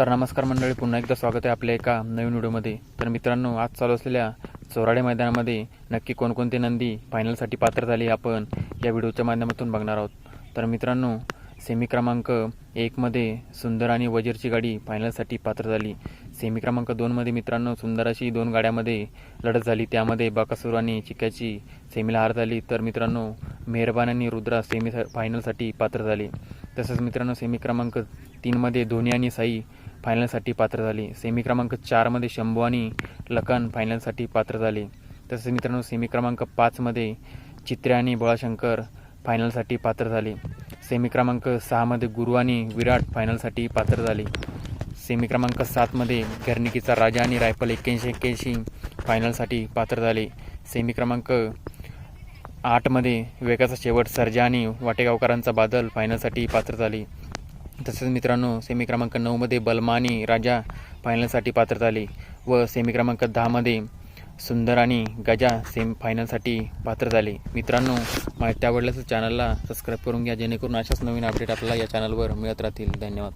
तर नमस्कार मंडळी पुन्हा एकदा स्वागत आहे आपल्या एका नवीन व्हिडिओमध्ये. तर मित्रांनो आज चालू असलेल्या चोराडे मैदानामध्ये नक्की कोणकोणती नंदी फायनलसाठी पात्र झाली आपण या व्हिडिओच्या माध्यमातून बघणार आहोत. तर मित्रांनो सेमी क्रमांक एकमध्ये सुंदर आणि वजीरची गाडी फायनलसाठी पात्र झाली. सेमी क्रमांक दोनमध्ये मित्रांनो सुंदराशी दोन गाड्यामध्ये लढत झाली. त्यामध्ये बकासूर आणि चिक्याची सेमीला हार झाली. तर मित्रांनो मेहरबान आणि रुद्रा सेमी फायनलसाठी पात्र झाले. तसंच मित्रांनो सेमी क्रमांक तीनमध्ये धोनी आणि साई फायनलसाठी पात्र झाले. सेमी क्रमांक चारमध्ये शंभू आणि लखन फायनलसाठी पात्र झाले. तसेच मित्रांनो सेमी क्रमांक पाचमध्ये चित्रे आणि बोळाशंकर फायनलसाठी पात्र झाले. सेमी क्रमांक सहामध्ये गुरु आणि विराट फायनलसाठी पात्र झाले. सेमी क्रमांक सातमध्ये घरनिकीचा राजा आणि रायफल एक्क्याऐंशी एक्क्याऐंशी फायनलसाठी पात्र झाले. सेमी क्रमांक आठमध्ये वेगाचा शेवट सर्जा आणि वाटेगावकरांचा बादल फायनलसाठी पात्र झाले तसेच मित्रांनो सेमी क्रमांक नऊमध्ये बलमा आणि राजा फायनलसाठी पात्र झाले व सेमी क्रमांक दहामध्ये सुंदर आणि गजा सेम फायनलसाठी पात्र झाले मित्रांनो माहिती आवडल्यास चॅनलला सबस्क्राईब करून घ्या जेणेकरून अशाच नवीन अपडेट आपल्याला या चॅनलवर मिळत राहतील. धन्यवाद.